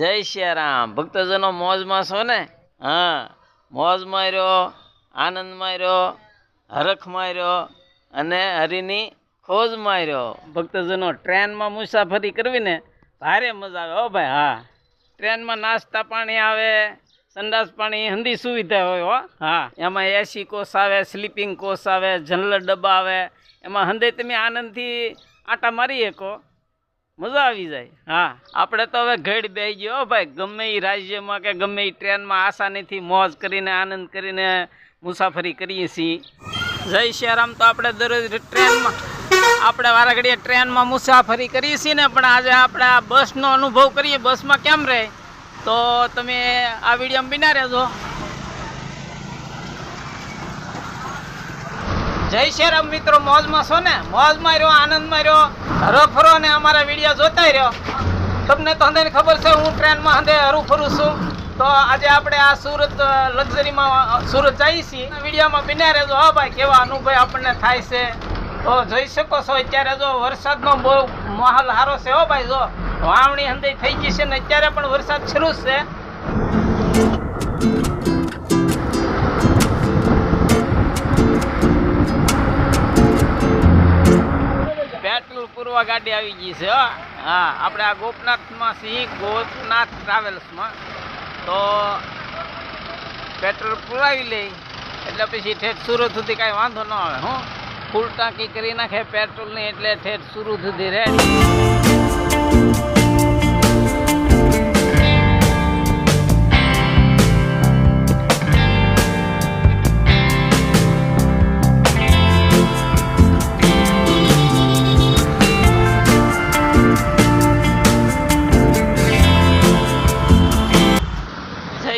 સિયારામ ભક્તજનો મોજમાં છો ને? હા. મોજ માર્યો, આનંદ માર્યો, હરખ માર્યો અને હરિની ખોજ માર્યો. ભક્તજનો, ટ્રેનમાં મુસાફરી કરવી ને, ભારે મજા આવે. હો ભાઈ, હા. ટ્રેનમાં નાસ્તા પાણી આવે, સંડાસ પાણી, હંધી સુવિધા હોય, હો. હા. એમાં એસી કોસ આવે સ્લીપિંગ કોસ આવે જનરલ ડબ્બા આવે. એમાં હંધે તમે આનંદથી આટા મારી શકો. મજા આવી જાય. હા. આપણે તો હવે ઘડ બેસી ગયો ભાઈ. ગમે એ રાજ્યમાં કે ગમે એ ટ્રેનમાં આસાનીથી મોજ કરીને આનંદ કરીને મુસાફરી કરીએ છીએ. જય શ્યારામ તો આપણે દરરોજ ટ્રેનમાં આપણે વારા ઘડીએ ટ્રેનમાં મુસાફરી કરીએ છીએ ને પણ આજે આપણે આ બસનો અનુભવ કરીએ. બસમાં કેમ રહે? તો તમે આ વિડીયોમાં બિના રહેજો. જય શ્રીરામ મિત્રો, મોજમાં છો ને? મોજમાં રહ્યો, આનંદમાં રહ્યો. હરો ફરો ને અમારા વીડિયો જોતા રહ્યો. તમને તો હંદે ખબર છે, હું ટ્રેનમાં હંદે હરું ફરું છું. તો આજે આપણે આ સુરત લક્ઝરીમાં સુરત જઈએ છીએ. વિડીયોમાં બિના રહેજો હા ભાઈ, કેવા અનુભવ આપણને થાય છે. તો જોઈ શકો છો, અત્યારે જો વરસાદનો બહુ માહોલ સારો છે, હો ભાઈ, જો. વાવણી હંદે થઈ ગઈ છે ને, અત્યારે પણ વરસાદ શરૂ છે. પેટ્રોલ ગાડી આવી ગઈ છે, હા. આપણે આ ગોપનાથમાં સિંહ ગોપનાથ ટ્રાવેલ્સમાં. તો પેટ્રોલ પુરાવી લઈ, એટલે પછી ઠેઠ સુરત સુધી કાંઈ વાંધો ન આવે, હું. ફૂલ ટાંકી કરી નાખે, પેટ્રોલની એટલે ઠેઠ સુરત સુધી રેડી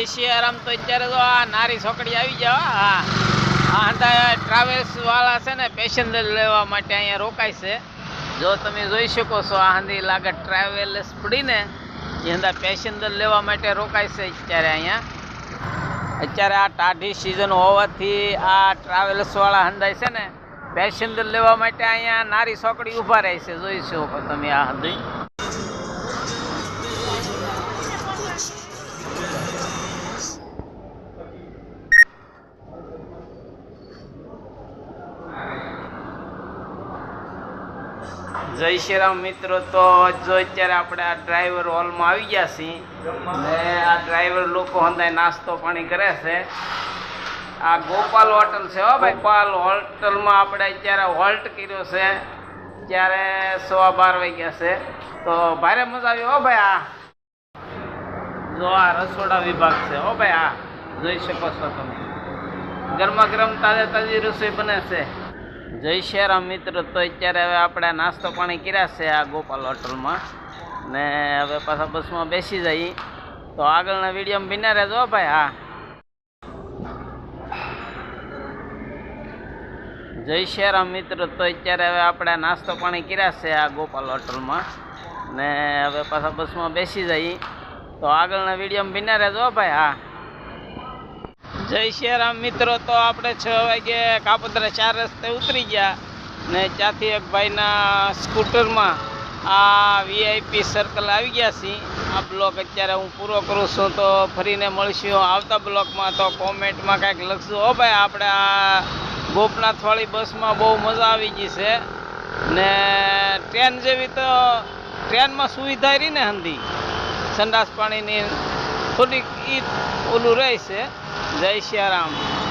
સિયારામ તો અત્યારે તો આ નારી છોકરી આવી જાવ હા. હા. ટ્રાવેલ્સ વાળા છે ને પેસેન્જર લેવા માટે અહીંયા રોકાય છે. જો તમે જોઈ શકો છો, આ હાંધી લાગે ટ્રાવેલ્સ પડીને, એ પેસેન્જર લેવા માટે રોકાય છે અત્યારે અહીંયા. અત્યારે આ ટાઢી સિઝન હોવાથી આ ટ્રાવેલ્સવાળા હંધાય છે ને પેસેન્જર લેવા માટે અહીંયા નારી છોકરી ઊભા રહે છે. જોઈ શકો તમે આ હંધી. જય શ્રી રામ મિત્રો, તો જો અત્યારે આપણે આ ડ્રાઈવર હોલમાં આવી ગયા છીએ, ને આ ડ્રાઈવર લોકો હંદાય નાસ્તો પાણી કરે છે. આ ગોપાલ હોટલ છે હો ભાઈ, ગોપાલ હોટલમાં આપણે અત્યારે હોલ્ટ કર્યો છે. ત્યારે સવા બાર વાગ્યા છે. તો ભારે મજા આવી હો ભાઈ આ. જો આ રસોડા વિભાગ છે હો ભાઈ આ. જોઈ શકો છો તમે. ગરમા ગરમ તાજે તાજી રસોઈ બને છે. જય શ્રીરામ મિત્ર, તો અત્યારે હવે આપણે નાસ્તો પાણી કર્યા છે આ ગોપાલ હોટલમાં. ને હવે પાછા બસમાં બેસી જઈએ. તો આગળના વિડીયોમાં બિના રહેજો ભાઈ, હા. જય શ્રીરામ મિત્ર, તો અત્યારે હવે આપણે નાસ્તો પાણી કર્યા છે આ ગોપાલ હોટલમાં. ને હવે પાછા બસમાં બેસી જઈએ. તો આગળના વિડીયોમાં બિના રહેજો ભાઈ, હા. જય શ્રીરામ મિત્રો, તો આપણે છ વાગે કાપોદ્રા ચાર રસ્તે ઉતરી ગયા ને ત્યાંથી એક ભાઈના સ્કૂટરમાં આ વીઆઈપી સર્કલ આવી ગયા છીએ. આ બ્લોક અત્યારે હું પૂરો કરું છું, તો ફરીને મળશું આવતા બ્લોકમાં. તો કોમેન્ટમાં કાંઈક લખશું હો ભાઈ, આપણે આ ગોપનાથવાળી બસમાં બહુ મજા આવી ગઈ છે. ને ટ્રેન જેવી તો ટ્રેનમાં સુવિધા રહી ને હંધી. સંડાસ પાણીની થોડીક ઈ ઓલું રહે છે જય શ્રી રામ